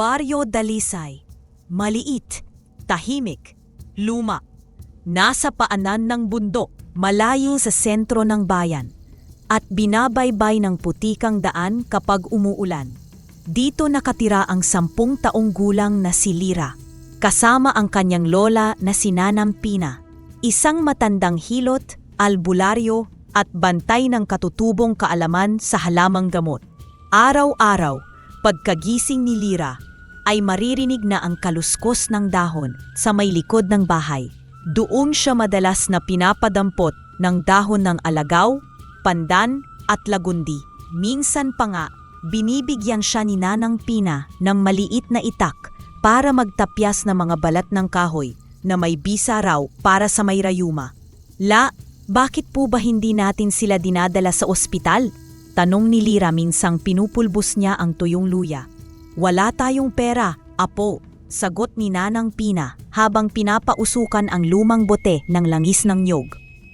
Baryo Dalisay. Maliit, tahimik, luma. Nasa paanan ng bundok, malayo sa sentro ng bayan. At binabaybay ng putikang daan kapag umuulan. Dito nakatira ang sampung taong gulang na si Lira, kasama ang kanyang lola na si Nanang Pina. Isang matandang hilot, albularyo at bantay ng katutubong kaalaman sa halamang gamot. Araw-araw, pagkagising ni Lira, ay maririnig na ang kaluskos ng dahon sa may likod ng bahay. Doon siya madalas na pinapadampot ng dahon ng alagaw, pandan at lagundi. Minsan pa nga, binibigyan siya ni Nanang Pina ng maliit na itak para magtapyas ng mga balat ng kahoy na may bisa raw para sa may rayuma. La, bakit po ba hindi natin sila dinadala sa ospital? Tanong ni Lira minsang pinupulbos niya ang tuyong luya. Wala tayong pera, apo, sagot ni Nanang Pina habang pinapausukan ang lumang bote ng langis ng nyog.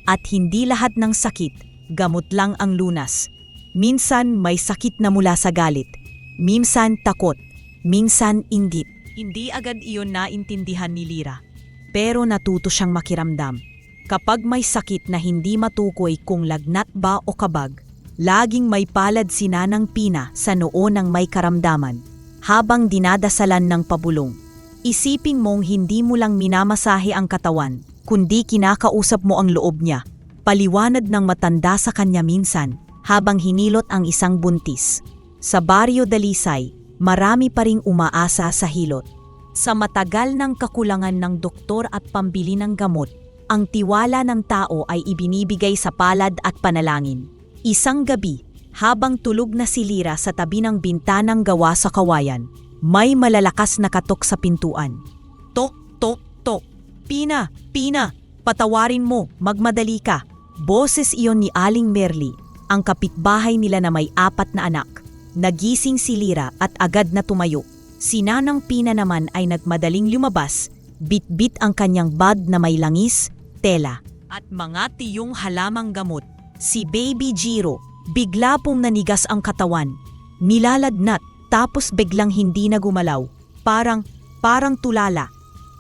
At hindi lahat ng sakit, gamot lang ang lunas. Minsan may sakit na mula sa galit, minsan takot, minsan inggit. Hindi agad iyon naintindihan ni Lira, pero natuto siyang makiramdam. Kapag may sakit na hindi matukoy kung lagnat ba o kabag, laging may palad si Nanang Pina sa noo ng may karamdaman habang dinadasalan ng pabulong. Isiping mong hindi mo lang minamasahe ang katawan, kundi kinakausap mo ang loob niya. Paliwanag ng matanda sa kanya minsan habang hinilot ang isang buntis. Sa Baryo Dalisay, marami pa ring umaasa sa hilot. Sa matagal ng kakulangan ng doktor at pambili ng gamot, ang tiwala ng tao ay ibinibigay sa palad at panalangin. Isang gabi, habang tulog na si Lira sa tabi ng bintanang gawa sa kawayan, may malalakas na katok sa pintuan. Tok, tok, tok. Pina, Pina, patawarin mo, magmadali ka. Boses iyon ni Aling Merly, ang kapitbahay nila na may apat na anak. Nagising si Lira at agad na tumayo. Si Nanang Pina naman ay nagmadaling lumabas, bit-bit ang kanyang bag na may langis, tela, at mga tiyong halamang gamot. Si Baby Jiro, bigla pong nanigas ang katawan. Nilalagnat, tapos biglang hindi na gumalaw. Parang, parang tulala.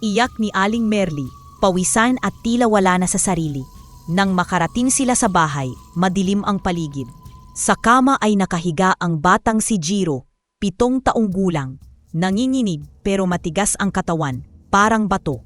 Iyak ni Aling Merly, pawisan at tila wala na sa sarili. Nang makarating sila sa bahay, madilim ang paligid. Sa kama ay nakahiga ang batang si Jiro, pitong taong gulang. Nanginginig pero matigas ang katawan, parang bato.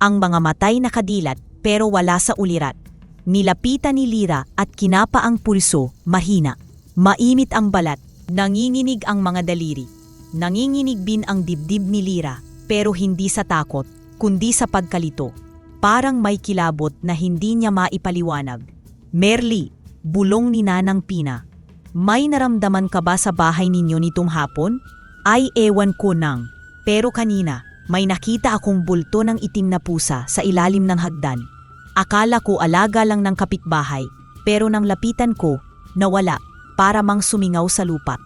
Ang mga matay nakadilat pero wala sa ulirat. Nilapitan ni Lira at kinapa ang pulso, mahina. Mainit ang balat, nanginginig ang mga daliri. Nanginginig din ang dibdib ni Lira, pero hindi sa takot, kundi sa pagkalito. Parang may kilabot na hindi niya maipaliwanag. Merly, bulong ni Nanang Pina. May naramdaman ka ba sa bahay ninyo nitong hapon? Ay ewan ko nang. Pero kanina, may nakita akong bulto ng itim na pusa sa ilalim ng hagdan. Akala ko alaga lang ng kapitbahay, pero nang lapitan ko, nawala, para mang sumingaw sa lupa.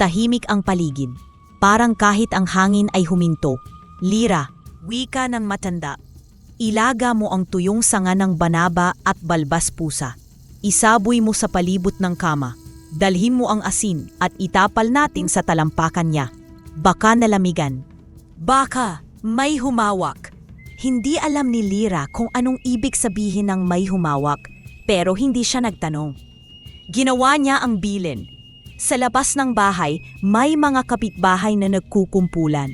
Tahimik ang paligid, parang kahit ang hangin ay huminto. Lira, wika ng matanda. Ilaga mo ang tuyong sanga ng banaba at balbas pusa. Isaboy mo sa palibot ng kama. Dalhin mo ang asin at itapal natin sa talampakan niya. Baka nalamigan. Baka may humawak. Hindi alam ni Lira kung anong ibig sabihin ng may humawak, pero hindi siya nagtanong. Ginawa niya ang bilin. Sa labas ng bahay, may mga kapitbahay na nagkukumpulan.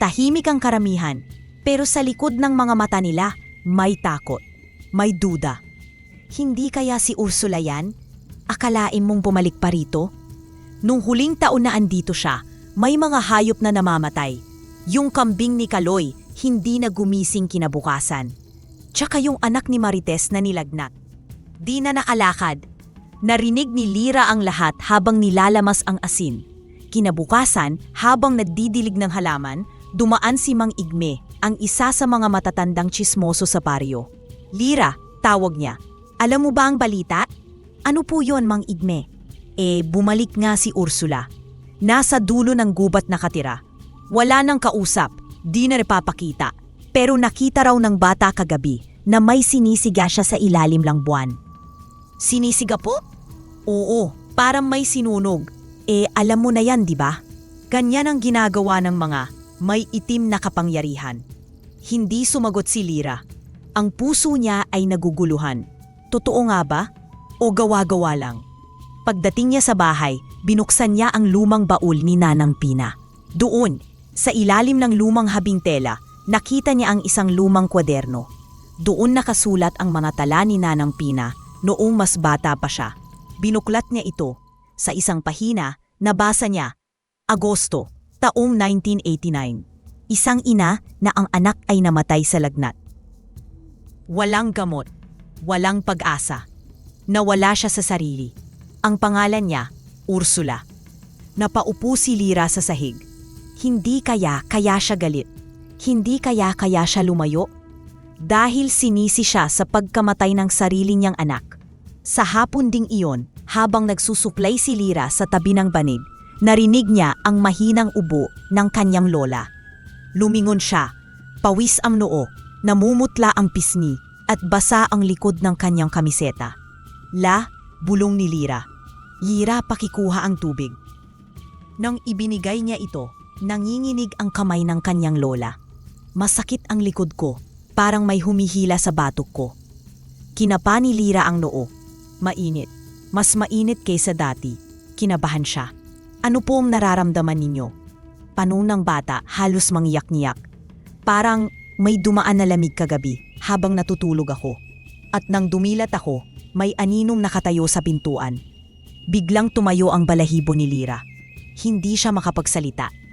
Tahimik ang karamihan, pero sa likod ng mga mata nila, may takot, may duda. Hindi kaya si Ursula yan? Akalain mong bumalik pa rito? Nung huling taon na andito siya, may mga hayop na namamatay. Yung kambing ni Kaloy, hindi na gumising kinabukasan. Tsaka yung anak ni Marites na nilagnat. Di na nakalakad. Narinig ni Lira ang lahat habang nilalamas ang asin. Kinabukasan, habang nagdidilig ng halaman, dumaan si Mang Igme, ang isa sa mga matatandang chismoso sa baryo. Lira, tawag niya. Alam mo ba ang balita? Ano po yon, Mang Igme? Eh, bumalik nga si Ursula. Nasa dulo ng gubat nakatira. Wala nang kausap, di na napapakita. Pero nakita raw ng bata kagabi na may sinisiga siya sa ilalim ng buwan. Sinisiga po? Oo, parang may sinunog. Eh, alam mo na yan, di ba? Ganyan ang ginagawa ng mga may itim na kapangyarihan. Hindi sumagot si Lira. Ang puso niya ay naguguluhan. Totoo nga ba? O gawa-gawa lang? Pagdating niya sa bahay, binuksan niya ang lumang baul ni Nanang Pina. Doon, sa ilalim ng lumang habing tela, nakita niya ang isang lumang kwaderno. Doon nakasulat ang mga tala ni Nanang Pina noong mas bata pa siya. Binuklat niya ito. Sa isang pahina, nabasa niya, Agosto, taong 1989. Isang ina na ang anak ay namatay sa lagnat. Walang gamot, walang pag-asa. Nawala siya sa sarili. Ang pangalan niya, Ursula. Napaupo si Lira sa sahig. Hindi kaya kaya siya galit. Hindi kaya kaya siya lumayo. Dahil sinisi siya sa pagkamatay ng sarili niyang anak. Sa hapon ding iyon, habang nagsusuklay si Lira sa tabi ng banig, narinig niya ang mahinang ubo ng kanyang lola. Lumingon siya, pawis ang noo, namumutla ang pisngi at basa ang likod ng kanyang kamiseta. La, bulong ni Lira. Lira pakikuha ang tubig. Nang ibinigay niya ito, nanginginig ang kamay ng kanyang lola. Masakit ang likod ko, parang may humihila sa batok ko. Kinapa ni Lira ang noo. Mainit. Mas mainit kaysa dati. Kinabahan siya. Ano po ang nararamdaman ninyo? Panong ng bata halos mangyak-ngiyak. Parang may dumaan na lamig kagabi habang natutulog ako. At nang dumilat ako, may aninong nakatayo sa pintuan. Biglang tumayo ang balahibo ni Lira. Hindi siya makapagsalita.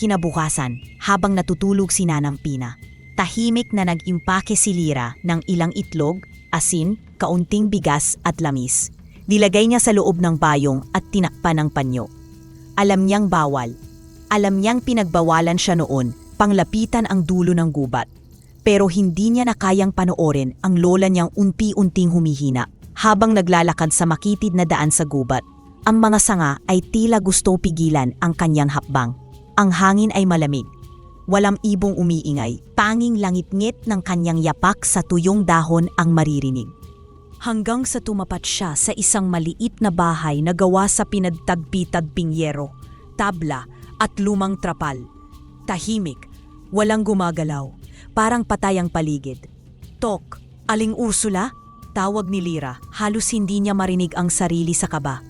Kinabukasan, habang natutulog si Nanang Pina, tahimik na nag-impake si Lira ng ilang itlog, asin, kaunting bigas at lamis. Dilagay niya sa loob ng bayong at tinakpan ng panyo. Alam niyang bawal. Alam niyang pinagbawalan siya noon, panglapitan ang dulo ng gubat. Pero hindi niya na kayang panoorin ang lola niyang unti-unting humihina habang naglalakad sa makitid na daan sa gubat. Ang mga sanga ay tila gusto pigilan ang kanyang hakbang. Ang hangin ay malamig. Walang ibong umiingay, tanging langit-ngit ng kanyang yapak sa tuyong dahon ang maririnig. Hanggang sa tumapat siya sa isang maliit na bahay na gawa sa pinadtagpi-tagping yero, tabla at lumang trapal. Tahimik, walang gumagalaw, parang patay ang paligid. Tok, aling Ursula? Tawag ni Lira, halos hindi niya marinig ang sarili sa kaba.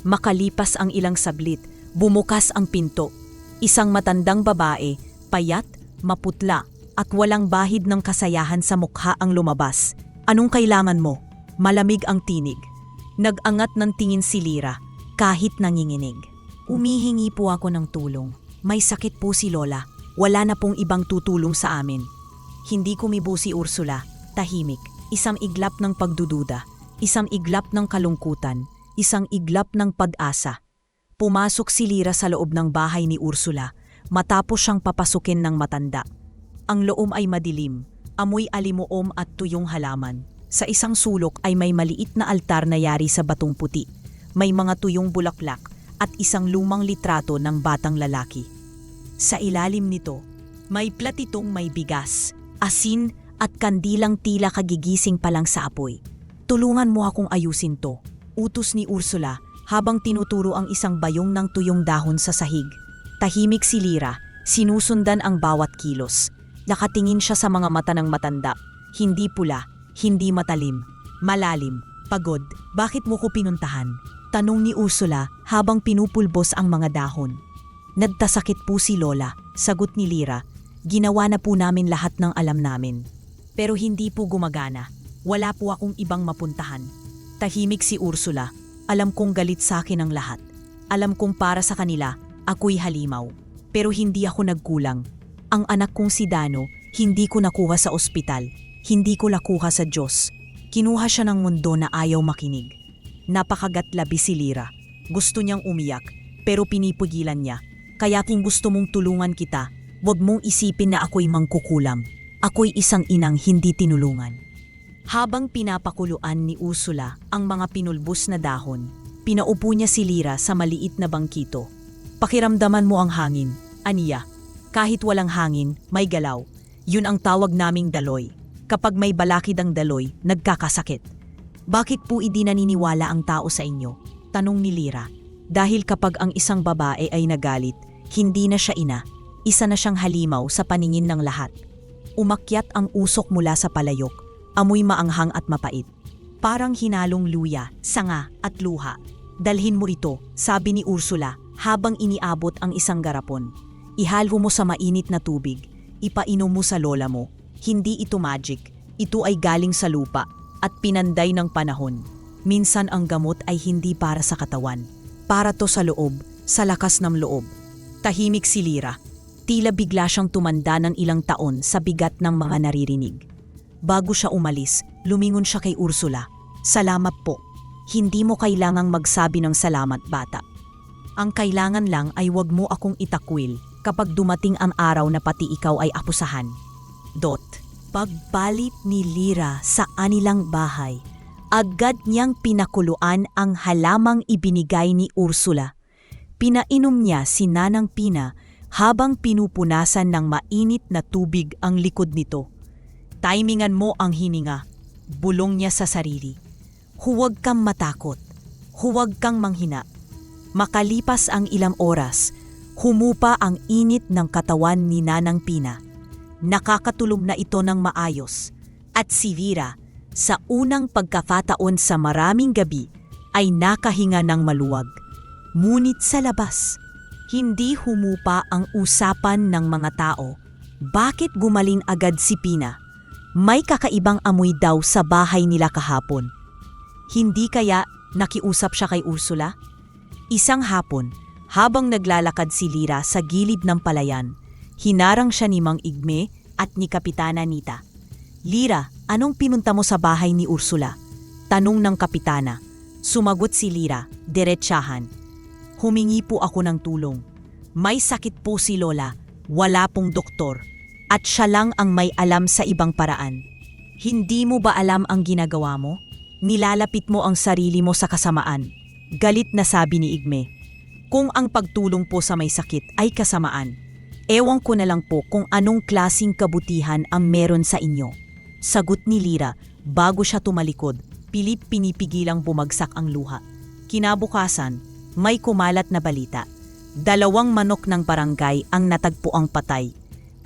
Makalipas ang ilang saglit, bumukas ang pinto. Isang matandang babae, payat, maputla, at walang bahid ng kasayahan sa mukha ang lumabas. Anong kailangan mo? Malamig ang tinig. Nag-angat ng tingin si Lira, kahit nanginginig. Umihingi po ako ng tulong. May sakit po si Lola. Wala na pong ibang tutulong sa amin. Hindi kumibo si Ursula. Tahimik. Isang iglap ng pagdududa. Isang iglap ng kalungkutan. Isang iglap ng pag-asa. Pumasok si Lira sa loob ng bahay ni Ursula matapos siyang papasukin ng matanda. Ang loob ay madilim, amoy alimuom at tuyong halaman. Sa isang sulok ay may maliit na altar na yari sa batong puti. May mga tuyong bulaklak at isang lumang litrato ng batang lalaki. Sa ilalim nito, may platitong may bigas, asin at kandilang tila kagigising pa lang sa apoy. Tulungan mo akong ayusin to, utos ni Ursula habang tinuturo ang isang bayong ng tuyong dahon sa sahig. Tahimik si Lira, sinusundan ang bawat kilos. Nakatingin siya sa mga mata ng matanda. Hindi pula, hindi matalim, malalim, pagod. Bakit mo ko pinuntahan? Tanong ni Ursula habang pinupulbos ang mga dahon. Nagtasakit po si Lola, sagot ni Lira. Ginawa na po namin lahat ng alam namin. Pero hindi po gumagana. Wala po akong ibang mapuntahan. Tahimik si Ursula. Alam kong galit sa akin ang lahat. Alam kong para sa kanila, ako'y halimaw. Pero hindi ako nagkulang. Ang anak kong si Dano, hindi ko nakuha sa ospital. Hindi ko nakuha sa Diyos. Kinuha siya ng mundo na ayaw makinig. Napakagatlabi si Lira. Gusto niyang umiyak, pero pinipigilan niya. Kaya kung gusto mong tulungan kita, huwag mong isipin na ako'y mangkukulam. Ako'y isang inang hindi tinulungan. Habang pinapakuluan ni Ursula ang mga pinulbos na dahon, pinaupo niya si Lira sa maliit na bangkito. Pakiramdaman mo ang hangin, aniya. Kahit walang hangin, may galaw. Yun ang tawag naming daloy. Kapag may balakid ang daloy, nagkakasakit. Bakit po hindi naniniwala ang tao sa inyo? Tanong ni Lira. Dahil kapag ang isang babae ay nagalit, Hindi na siya ina. Isa na siyang halimaw sa paningin ng lahat. Umakyat ang usok mula sa palayok. Amoy maanghang at mapait. Parang hinalong luya, sanga at luha. Dalhin mo ito, sabi ni Ursula habang iniabot ang isang garapon. Ihalho mo sa mainit na tubig. Ipainom mo sa lola mo. Hindi ito magic. Ito ay galing sa lupa at pinanday ng panahon. Minsan ang gamot ay hindi para sa katawan. Para to sa loob, sa lakas ng loob. Tahimik si Lira. Tila bigla siyang tumanda ng ilang taon sa bigat ng mga naririnig. Bago siya umalis, lumingon siya kay Ursula. Salamat po. Hindi mo kailangang magsabi ng salamat, bata. Ang kailangan lang ay wag mo akong itakwil kapag dumating ang araw na pati ikaw ay apusahan. Dot. Pagbalik ni Lira sa anilang bahay, agad niyang pinakuluan ang halamang ibinigay ni Ursula. Pinainom niya si Nanang Pina habang pinupunasan ng mainit na tubig ang likod nito. Timingan mo ang hininga. Bulong niya sa sarili. Huwag kang matakot. Huwag kang manghina. Makalipas ang ilang oras, humupa ang init ng katawan ni Nanang Pina. Nakakatulog na ito ng maayos. At si Vera, sa unang pagkakataon sa maraming gabi, ay nakahinga ng maluwag. Ngunit sa labas, hindi humupa ang usapan ng mga tao. Bakit gumaling agad si Pina? May kakaibang amoy daw sa bahay nila kahapon. Hindi kaya nakiusap siya kay Ursula? Isang hapon, habang naglalakad si Lira sa gilid ng palayan, hinarang siya ni Mang Igme at ni Kapitana Nita. Lira, anong pinunta mo sa bahay ni Ursula? Tanong ng Kapitana. Sumagot si Lira, diretsahan. Humingi po ako ng tulong. May sakit po si Lola, wala pong doktor, at siya lang ang may alam sa ibang paraan. Hindi mo ba alam ang ginagawa mo? Nilalapit mo ang sarili mo sa kasamaan. Galit na sabi ni Igme. Kung ang pagtulong po sa may sakit ay kasamaan, ewan ko na lang po kung anong klasing kabutihan ang meron sa inyo. Sagot ni Lira bago siya tumalikod, pilit pinipigilang bumagsak ang luha. Kinabukasan, may kumalat na balita. Dalawang manok ng barangay ang natagpuang patay.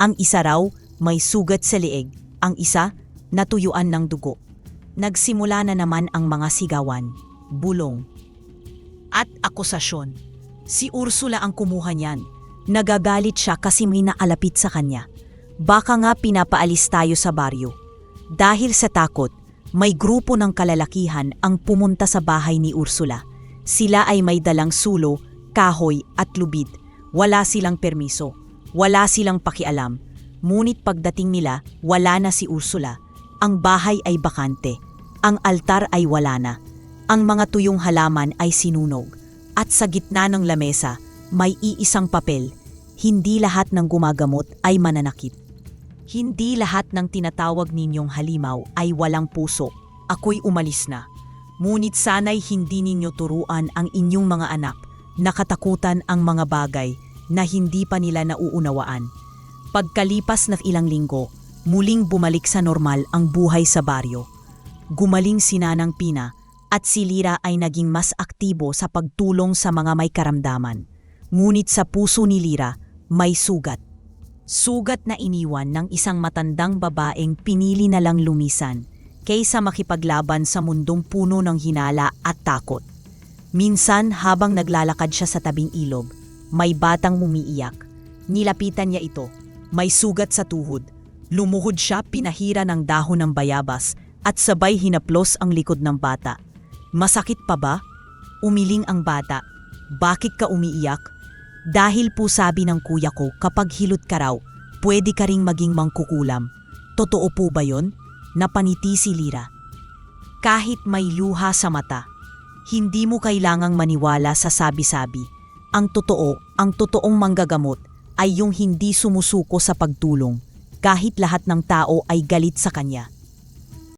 Ang isa raw may sugat sa lieg, ang isa natuyuan ng dugo. Nagsimula na naman ang mga sigawan, bulong, at akusasyon. Si Ursula ang kumuha niyan. Nagagalit siya kasi may naalapit sa kanya. Baka nga pinapaalis tayo sa baryo. Dahil sa takot, may grupo ng kalalakihan ang pumunta sa bahay ni Ursula. Sila ay may dalang sulo, kahoy at lubid. Wala silang permiso. Wala silang pakialam. Ngunit pagdating nila, wala na si Ursula. Ang bahay ay bakante. Ang altar ay wala na. Ang mga tuyong halaman ay sinunog. At sa gitna ng lamesa, may iisang papel. Hindi lahat ng gumagamot ay mananakit. Hindi lahat ng tinatawag ninyong halimaw ay walang puso. Ako'y umalis na. Ngunit sana'y hindi ninyo turuan ang inyong mga anak na katakutan ang mga bagay na hindi pa nila nauunawaan. Pagkalipas ng ilang linggo, muling bumalik sa normal ang buhay sa baryo. Gumaling si Nanang Pina at si Lira ay naging mas aktibo sa pagtulong sa mga may karamdaman. Ngunit sa puso ni Lira, may sugat. Sugat na iniwan ng isang matandang babaeng pinili na lang lumisan kaysa makipaglaban sa mundong puno ng hinala at takot. Minsan habang naglalakad siya sa tabing ilog, may batang umiiyak. Nilapitan niya ito. May sugat sa tuhod. Lumuhod siya pinahira ng dahon ng bayabas at sabay hinaplos ang likod ng bata. Masakit pa ba? Umiling ang bata. Bakit ka umiiyak? Dahil po sabi ng kuya ko kapag hilot ka raw, pwede ka ring maging mangkukulam. Totoo po ba yon? Napaniti si Lira. Kahit may luha sa mata, hindi mo kailangang maniwala sa sabi-sabi. Ang totoo, ang totoong manggagamot ay yung hindi sumusuko sa pagtulong kahit lahat ng tao ay galit sa kanya.